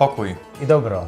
Pokój. i dobro.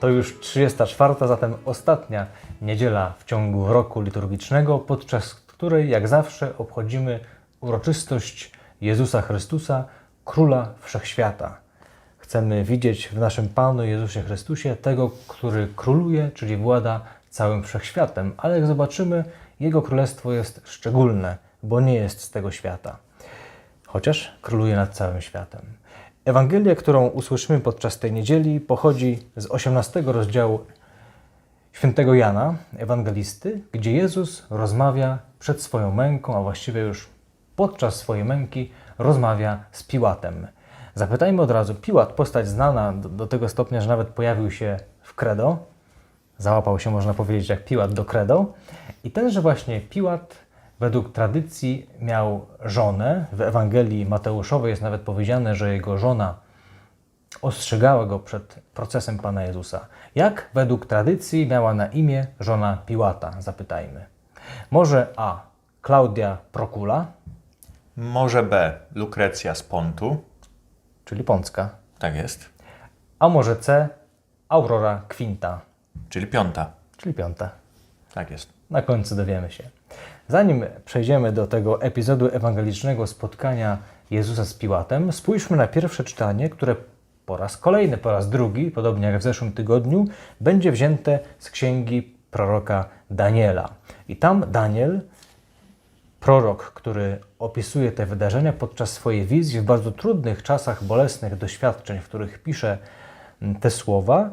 To już 34, zatem ostatnia niedziela w ciągu roku liturgicznego, podczas której, jak zawsze, obchodzimy uroczystość Jezusa Chrystusa, Króla Wszechświata. Chcemy widzieć w naszym Panu Jezusie Chrystusie tego, który króluje, czyli włada całym wszechświatem, ale jak zobaczymy, Jego królestwo jest szczególne, bo nie jest z tego świata chociaż króluje nad całym światem. Ewangelia, którą usłyszymy podczas tej niedzieli, pochodzi z 18 rozdziału świętego Jana, ewangelisty, gdzie Jezus rozmawia przed swoją męką, a właściwie już podczas swojej męki rozmawia z Piłatem. Zapytajmy od razu, Piłat, postać znana do, do tego stopnia, że nawet pojawił się w credo, załapał się, można powiedzieć, jak Piłat do credo. I tenże właśnie Piłat według tradycji miał żonę. W Ewangelii Mateuszowej jest nawet powiedziane, że jego żona ostrzegała go przed procesem Pana Jezusa. Jak według tradycji miała na imię żona Piłata? Zapytajmy. Może A. Klaudia Procula, Może B. Lukrecja z Pontu. czyli Pącka, Tak jest. a może C. Aurora Quinta, Czyli piąta. czyli piąta. Tak jest. Na końcu dowiemy się. Zanim przejdziemy do tego epizodu ewangelicznego spotkania Jezusa z Piłatem, spójrzmy na pierwsze czytanie, które po raz kolejny, po raz drugi, podobnie jak w zeszłym tygodniu, będzie wzięte z księgi proroka Daniela. I tam Daniel, prorok, który opisuje te wydarzenia podczas swojej wizji w bardzo trudnych czasach bolesnych doświadczeń, w których pisze mm, te słowa,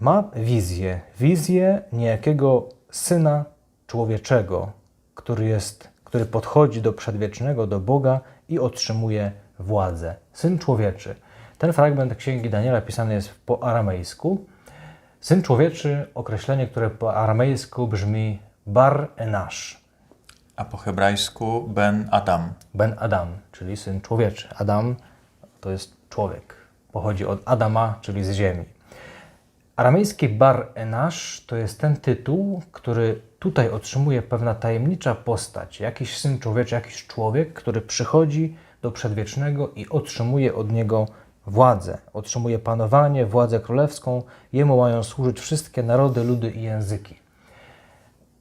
ma wizję. Wizję niejakiego syna człowieczego, który, jest, który podchodzi do przedwiecznego, do Boga i otrzymuje władzę. Syn człowieczy. Ten fragment księgi Daniela pisany jest po aramejsku. Syn człowieczy, określenie, które po aramejsku brzmi bar enash. A po hebrajsku Ben Adam. Ben Adam, czyli syn człowieczy. Adam to jest człowiek. Pochodzi od Adama, czyli z ziemi. Aramejski Bar Enash to jest ten tytuł, który tutaj otrzymuje pewna tajemnicza postać, jakiś syn człowieczy, jakiś człowiek, który przychodzi do przedwiecznego i otrzymuje od niego władzę, otrzymuje panowanie, władzę królewską. Jemu mają służyć wszystkie narody, ludy i języki.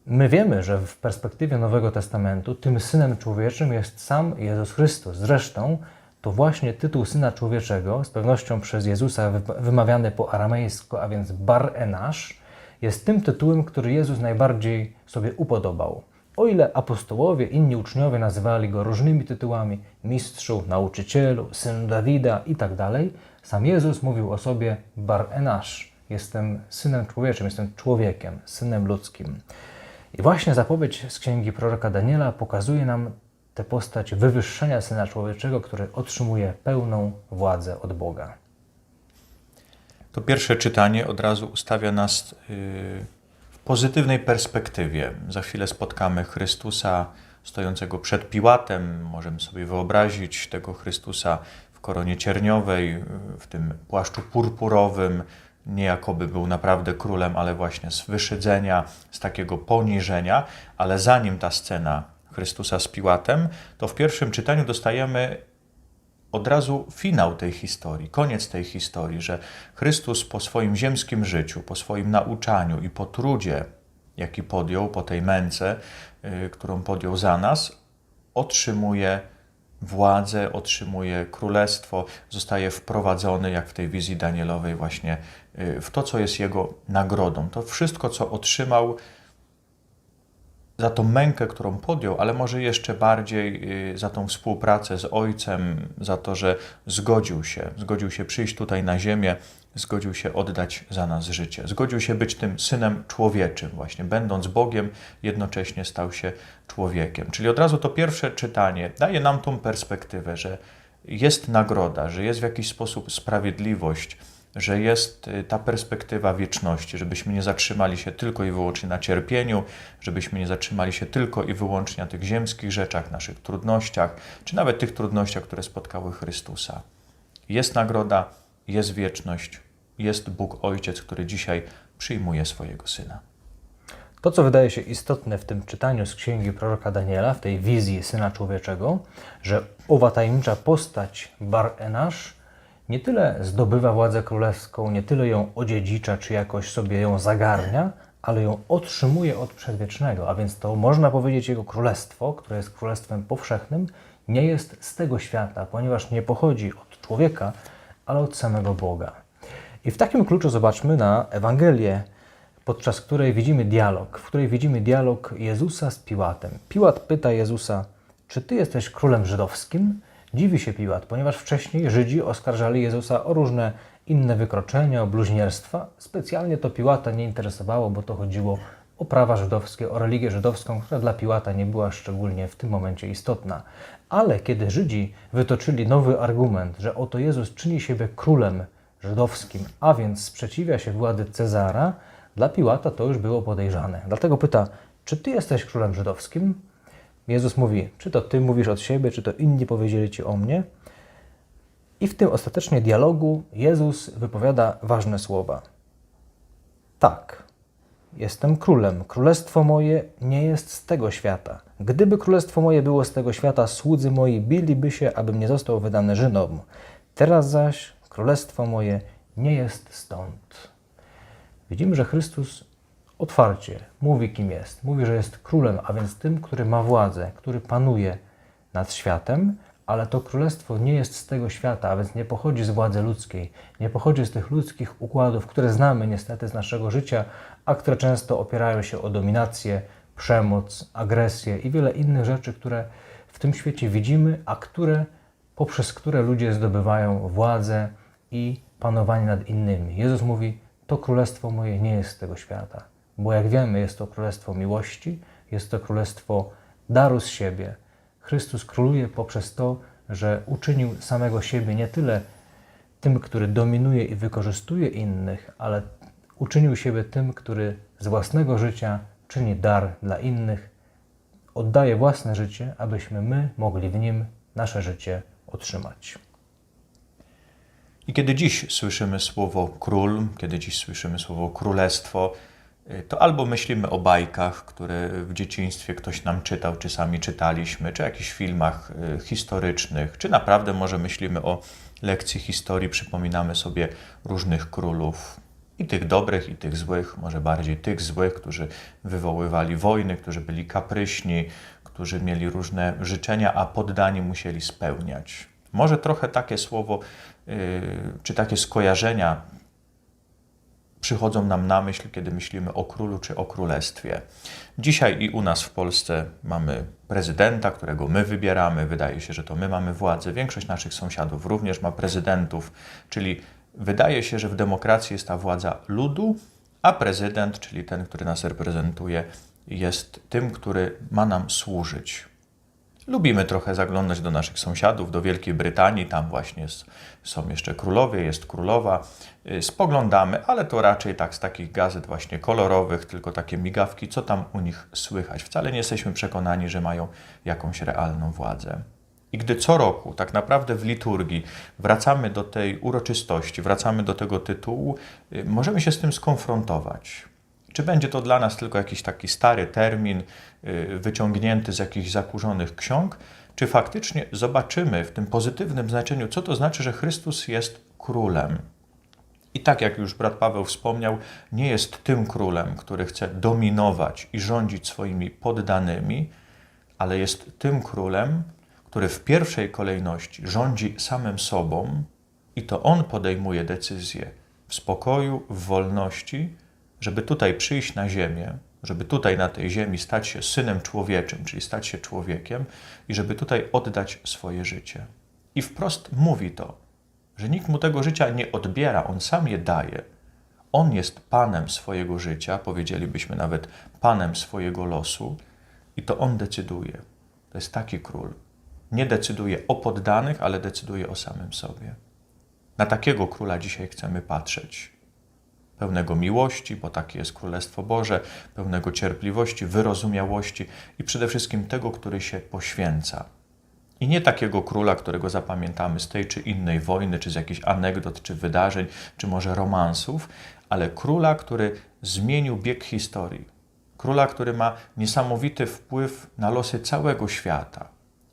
My wiemy, że w perspektywie Nowego Testamentu tym synem człowieczym jest sam Jezus Chrystus. Zresztą to właśnie tytuł syna człowieczego, z pewnością przez Jezusa wy- wymawiany po aramejsku, a więc Bar Enash, jest tym tytułem, który Jezus najbardziej sobie upodobał. O ile apostołowie, inni uczniowie nazywali go różnymi tytułami mistrzu, nauczycielu, syn Dawida itd., sam Jezus mówił o sobie Bar Enash. Jestem synem człowieczym, jestem człowiekiem, synem ludzkim. I właśnie zapowiedź z księgi proroka Daniela pokazuje nam tę postać wywyższenia syna człowieczego, który otrzymuje pełną władzę od Boga. To pierwsze czytanie od razu ustawia nas yy, w pozytywnej perspektywie. Za chwilę spotkamy Chrystusa stojącego przed Piłatem. Możemy sobie wyobrazić tego Chrystusa w koronie cierniowej, yy, w tym płaszczu purpurowym. Nie jakoby był naprawdę królem, ale właśnie z wyszydzenia, z takiego poniżenia. Ale zanim ta scena Chrystusa z Piłatem, to w pierwszym czytaniu dostajemy od razu finał tej historii, koniec tej historii, że Chrystus po swoim ziemskim życiu, po swoim nauczaniu i po trudzie, jaki podjął, po tej męce, y, którą podjął za nas, otrzymuje władzę, otrzymuje królestwo, zostaje wprowadzony, jak w tej wizji Danielowej, właśnie y, w to, co jest jego nagrodą. To wszystko, co otrzymał, za tą mękę, którą podjął, ale może jeszcze bardziej y, za tą współpracę z Ojcem, za to, że zgodził się, zgodził się przyjść tutaj na ziemię, zgodził się oddać za nas życie, zgodził się być tym synem człowieczym, właśnie będąc Bogiem, jednocześnie stał się człowiekiem. Czyli od razu to pierwsze czytanie daje nam tą perspektywę, że jest nagroda, że jest w jakiś sposób sprawiedliwość, że jest y, ta perspektywa wieczności, żebyśmy nie zatrzymali się tylko i wyłącznie na cierpieniu, żebyśmy nie zatrzymali się tylko i wyłącznie na tych ziemskich rzeczach, naszych trudnościach, czy nawet tych trudnościach, które spotkały Chrystusa. Jest nagroda, jest wieczność, jest Bóg Ojciec, który dzisiaj przyjmuje swojego Syna. To, co wydaje się istotne w tym czytaniu z księgi proroka Daniela, w tej wizji syna człowieczego, że owa tajemnicza postać Bar Enash nie tyle zdobywa władzę królewską, nie tyle ją odziedzicza, czy jakoś sobie ją zagarnia, ale ją otrzymuje od przedwiecznego. A więc to można powiedzieć, jego królestwo, które jest królestwem powszechnym, nie jest z tego świata, ponieważ nie pochodzi od człowieka, ale od samego Boga. I w takim kluczu zobaczmy na Ewangelię, podczas której widzimy dialog, w której widzimy dialog Jezusa z Piłatem. Piłat pyta Jezusa, czy ty jesteś królem żydowskim? Dziwi się Piłat, ponieważ wcześniej Żydzi oskarżali Jezusa o różne inne wykroczenia, o bluźnierstwa. Specjalnie to Piłata nie interesowało, bo to chodziło o prawa żydowskie, o religię żydowską, która dla Piłata nie była szczególnie w tym momencie istotna. Ale kiedy Żydzi wytoczyli nowy argument, że oto Jezus czyni siebie królem żydowskim, a więc sprzeciwia się władzy Cezara, dla Piłata to już było podejrzane. Dlatego pyta, czy ty jesteś królem żydowskim? Jezus mówi, czy to ty mówisz od siebie, czy to inni powiedzieli ci o mnie? I w tym ostatecznie dialogu Jezus wypowiada ważne słowa. Tak, jestem królem. Królestwo moje nie jest z tego świata. Gdyby królestwo moje było z tego świata, słudzy moi biliby się, abym nie został wydany Żydom. Teraz zaś królestwo moje nie jest stąd. Widzimy, że Chrystus otwarcie mówi, kim jest. Mówi, że jest królem, a więc tym, który ma władzę, który panuje nad światem, ale to królestwo nie jest z tego świata, a więc nie pochodzi z władzy ludzkiej, nie pochodzi z tych ludzkich układów, które znamy niestety z naszego życia, a które często opierają się o dominację, przemoc, agresję i wiele innych rzeczy, które w tym świecie widzimy, a które poprzez które ludzie zdobywają władzę i panowanie nad innymi. Jezus mówi: To królestwo moje nie jest z tego świata, bo jak wiemy, jest to królestwo miłości, jest to królestwo daru z siebie. Chrystus króluje poprzez to, że uczynił samego siebie nie tyle tym, który dominuje i wykorzystuje innych, ale uczynił siebie tym, który z własnego życia czyni dar dla innych, oddaje własne życie, abyśmy my mogli w nim nasze życie otrzymać. I kiedy dziś słyszymy słowo król, kiedy dziś słyszymy słowo królestwo, to albo myślimy o bajkach, które w dzieciństwie ktoś nam czytał, czy sami czytaliśmy, czy jakichś filmach y, historycznych, czy naprawdę może myślimy o lekcji historii, przypominamy sobie różnych królów, i tych dobrych, i tych złych, może bardziej tych złych, którzy wywoływali wojny, którzy byli kapryśni, którzy mieli różne życzenia, a poddani musieli spełniać. Może trochę takie słowo, yy, czy takie skojarzenia przychodzą nam na myśl, kiedy myślimy o królu czy o królestwie. Dzisiaj i u nas w Polsce mamy prezydenta, którego my wybieramy. Wydaje się, że to my mamy władzę. Większość naszych sąsiadów również ma prezydentów, czyli wydaje się, że w demokracji jest ta władza ludu, a prezydent, czyli ten, który nas reprezentuje, jest tym, który ma nam służyć. Lubimy trochę zaglądać do naszych sąsiadów, do Wielkiej Brytanii, tam właśnie są jeszcze królowie, jest królowa. Y, spoglądamy, ale to raczej tak z takich gazet właśnie kolorowych, tylko takie migawki, co tam u nich słychać. Wcale nie jesteśmy przekonani, że mają jakąś realną władzę. I gdy co roku, tak naprawdę w liturgii, wracamy do tej uroczystości, wracamy do tego tytułu, y, możemy się z tym skonfrontować. Czy będzie to dla nas tylko jakiś taki stary termin, y, wyciągnięty z jakichś zakurzonych ksiąg, czy faktycznie zobaczymy w tym pozytywnym znaczeniu, co to znaczy, że Chrystus jest królem. I tak jak już brat Paweł wspomniał, nie jest tym królem, który chce dominować i rządzić swoimi poddanymi, ale jest tym królem, który w pierwszej kolejności rządzi samym sobą i to on podejmuje decyzje w spokoju, w wolności, żeby tutaj przyjść na ziemię, żeby tutaj na tej ziemi stać się synem człowieczym, czyli stać się człowiekiem i żeby tutaj oddać swoje życie. I wprost mówi to, że nikt mu tego życia nie odbiera, on sam je daje. On jest panem swojego życia, powiedzielibyśmy nawet panem swojego losu, i to on decyduje. To jest taki król. Nie decyduje o poddanych, ale decyduje o samym sobie. Na takiego króla dzisiaj chcemy patrzeć pełnego miłości, bo takie jest Królestwo Boże, pełnego cierpliwości, wyrozumiałości i przede wszystkim tego, który się poświęca. I nie takiego króla, którego zapamiętamy z tej czy innej wojny, czy z jakichś anegdot, czy wydarzeń, czy może romansów, ale króla, który zmienił bieg historii. Króla, który ma niesamowity wpływ na losy całego świata.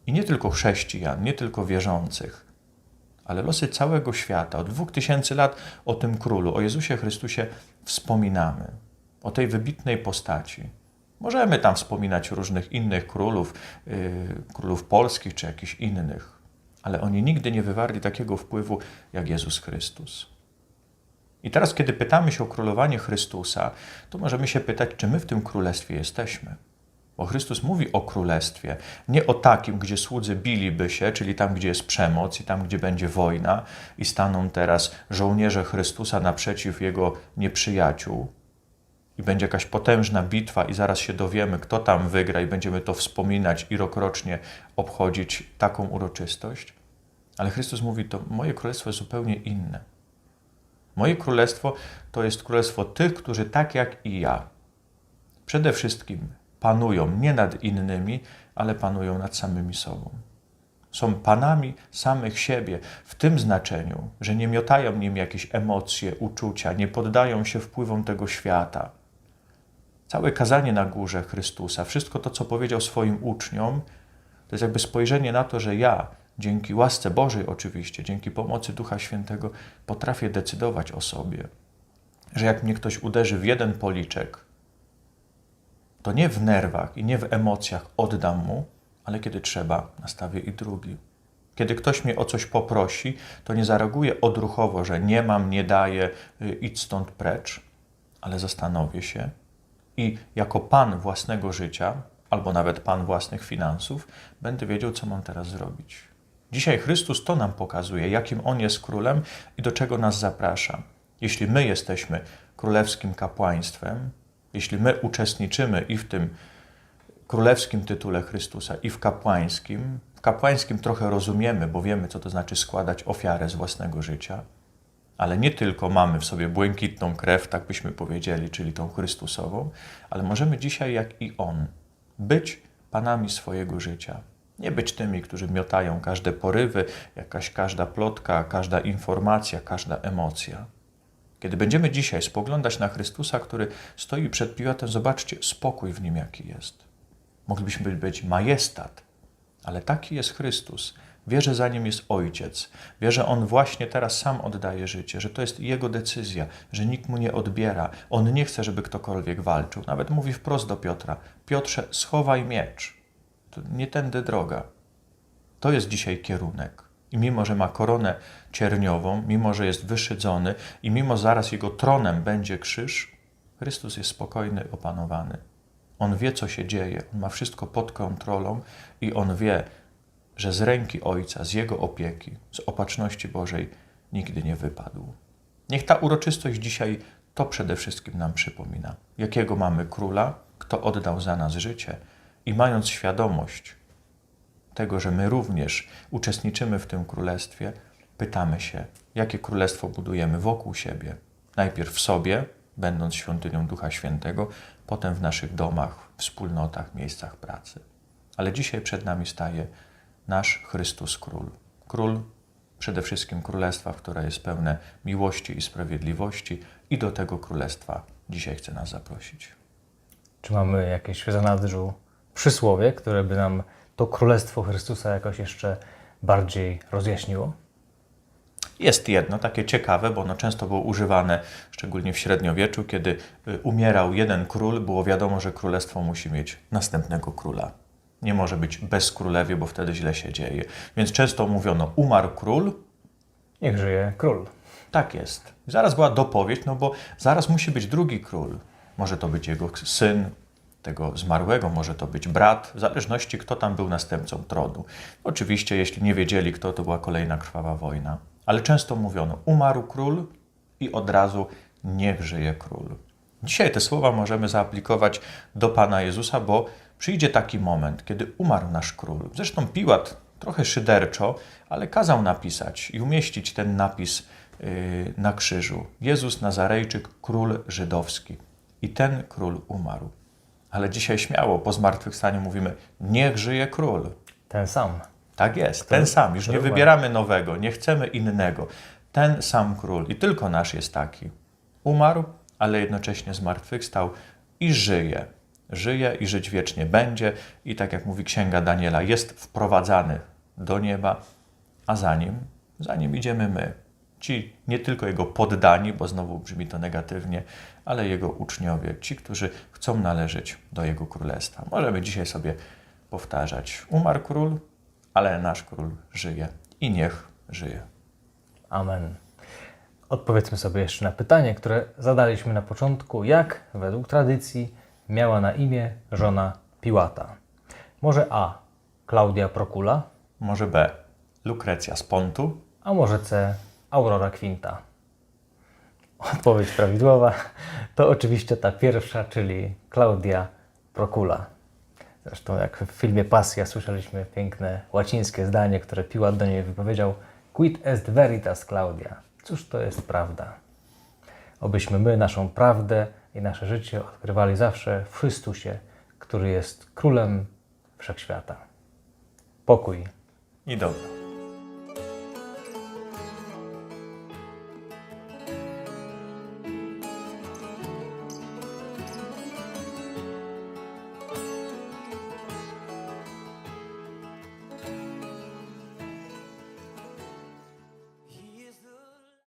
I nie tylko chrześcijan, nie tylko wierzących, ale losy całego świata. Od dwóch tysięcy lat o tym królu, o Jezusie Chrystusie wspominamy, o tej wybitnej postaci. Możemy tam wspominać różnych innych królów, yy, królów polskich czy jakichś innych, ale oni nigdy nie wywarli takiego wpływu jak Jezus Chrystus. I teraz, kiedy pytamy się o królowanie Chrystusa, to możemy się pytać, czy my w tym królestwie jesteśmy. Bo Chrystus mówi o królestwie, nie o takim, gdzie słudzy biliby się, czyli tam, gdzie jest przemoc i tam, gdzie będzie wojna, i staną teraz żołnierze Chrystusa naprzeciw jego nieprzyjaciół, i będzie jakaś potężna bitwa, i zaraz się dowiemy, kto tam wygra, i będziemy to wspominać i rokrocznie obchodzić taką uroczystość. Ale Chrystus mówi: To moje królestwo jest zupełnie inne. Moje królestwo to jest królestwo tych, którzy tak jak i ja, przede wszystkim panują nie nad innymi, ale panują nad samymi sobą. Są panami samych siebie w tym znaczeniu, że nie miotają nim jakieś emocje, uczucia, nie poddają się wpływom tego świata. Całe kazanie na górze Chrystusa, wszystko to, co powiedział swoim uczniom, to jest jakby spojrzenie na to, że ja, dzięki łasce Bożej oczywiście, dzięki pomocy Ducha Świętego, potrafię decydować o sobie. Że jak mnie ktoś uderzy w jeden policzek, to nie w nerwach i nie w emocjach oddam mu, ale kiedy trzeba, nastawię i drugi. Kiedy ktoś mnie o coś poprosi, to nie zareaguję odruchowo, że nie mam, nie daję, y, idź stąd precz, ale zastanowię się i jako pan własnego życia, albo nawet pan własnych finansów, będę wiedział, co mam teraz zrobić. Dzisiaj Chrystus to nam pokazuje, jakim On jest królem i do czego nas zaprasza. Jeśli my jesteśmy królewskim kapłaństwem, jeśli my uczestniczymy i w tym królewskim tytule Chrystusa, i w kapłańskim, w kapłańskim trochę rozumiemy, bo wiemy, co to znaczy składać ofiarę z własnego życia, ale nie tylko mamy w sobie błękitną krew, tak byśmy powiedzieli, czyli tą Chrystusową, ale możemy dzisiaj, jak i On, być panami swojego życia. Nie być tymi, którzy miotają każde porywy, jakaś każda plotka, każda informacja, każda emocja. Kiedy będziemy dzisiaj spoglądać na Chrystusa, który stoi przed Piłatem, zobaczcie spokój w nim, jaki jest. Moglibyśmy być majestat, ale taki jest Chrystus. Wie, że za nim jest Ojciec. Wie, że On właśnie teraz sam oddaje życie, że to jest Jego decyzja, że nikt mu nie odbiera. On nie chce, żeby ktokolwiek walczył. Nawet mówi wprost do Piotra: Piotrze, schowaj miecz. To nie tędy droga. To jest dzisiaj kierunek. I mimo, że ma koronę cierniową, mimo, że jest wyszydzony i mimo zaraz jego tronem będzie krzyż, Chrystus jest spokojny, opanowany. On wie, co się dzieje, on ma wszystko pod kontrolą i on wie, że z ręki Ojca, z Jego opieki, z opatrzności Bożej nigdy nie wypadł. Niech ta uroczystość dzisiaj to przede wszystkim nam przypomina. Jakiego mamy króla, kto oddał za nas życie i mając świadomość tego, że my również uczestniczymy w tym królestwie, pytamy się, jakie królestwo budujemy wokół siebie. Najpierw w sobie, będąc świątynią Ducha Świętego, potem w naszych domach, wspólnotach, miejscach pracy. Ale dzisiaj przed nami staje nasz Chrystus Król. Król przede wszystkim królestwa, które jest pełne miłości i sprawiedliwości, i do tego królestwa dzisiaj chce nas zaprosić. Czy mamy jakieś w zanadrzu przysłowie, które by nam to Królestwo Chrystusa jakoś jeszcze bardziej rozjaśniło? Jest jedno takie ciekawe, bo ono często było używane, szczególnie w średniowieczu, kiedy y, umierał jeden król, było wiadomo, że królestwo musi mieć następnego króla. Nie może być bez królewie, bo wtedy źle się dzieje. Więc często mówiono: umarł król, Niech żyje król. tak jest. Zaraz była dopowiedź, no bo zaraz musi być drugi król. Może to być jego syn, tego zmarłego, może to być brat, w zależności kto tam był następcą tronu. Oczywiście, jeśli nie wiedzieli kto, to była kolejna krwawa wojna. Ale często mówiono, umarł król i od razu niech żyje król. Dzisiaj te słowa możemy zaaplikować do Pana Jezusa, bo przyjdzie taki moment, kiedy umarł nasz król. Zresztą Piłat trochę szyderczo, ale kazał napisać i umieścić ten napis yy, na krzyżu. Jezus Nazarejczyk, król żydowski. I ten król umarł. Ale dzisiaj śmiało po zmartwychwstaniu mówimy: Niech żyje król. Ten sam. Tak jest, ten sam. Już nie wybieramy nowego, nie chcemy innego. Ten sam król i tylko nasz jest taki. Umarł, ale jednocześnie zmartwychwstał i żyje. Żyje i żyć wiecznie będzie. I tak jak mówi księga Daniela, jest wprowadzany do nieba, a za nim za nim idziemy my. Ci nie tylko jego poddani, bo znowu brzmi to negatywnie, ale jego uczniowie, ci, którzy chcą należeć do jego królestwa. Możemy dzisiaj sobie powtarzać: Umarł król, ale nasz król żyje i niech żyje. Amen. Odpowiedzmy sobie jeszcze na pytanie, które zadaliśmy na początku. Jak według tradycji miała na imię żona Piłata? Może A. Klaudia Prokula, Może B. Lukrecja z Pontu, a może C. Aurora Quinta? Odpowiedź prawidłowa to oczywiście ta pierwsza, czyli Klaudia Prokula. Zresztą jak w filmie Pasja słyszeliśmy piękne łacińskie zdanie, które Piłat do niej wypowiedział Quid est veritas Claudia? Cóż to jest prawda? Obyśmy my naszą prawdę i nasze życie odkrywali zawsze w Chrystusie, który jest Królem Wszechświata. Pokój i dobra.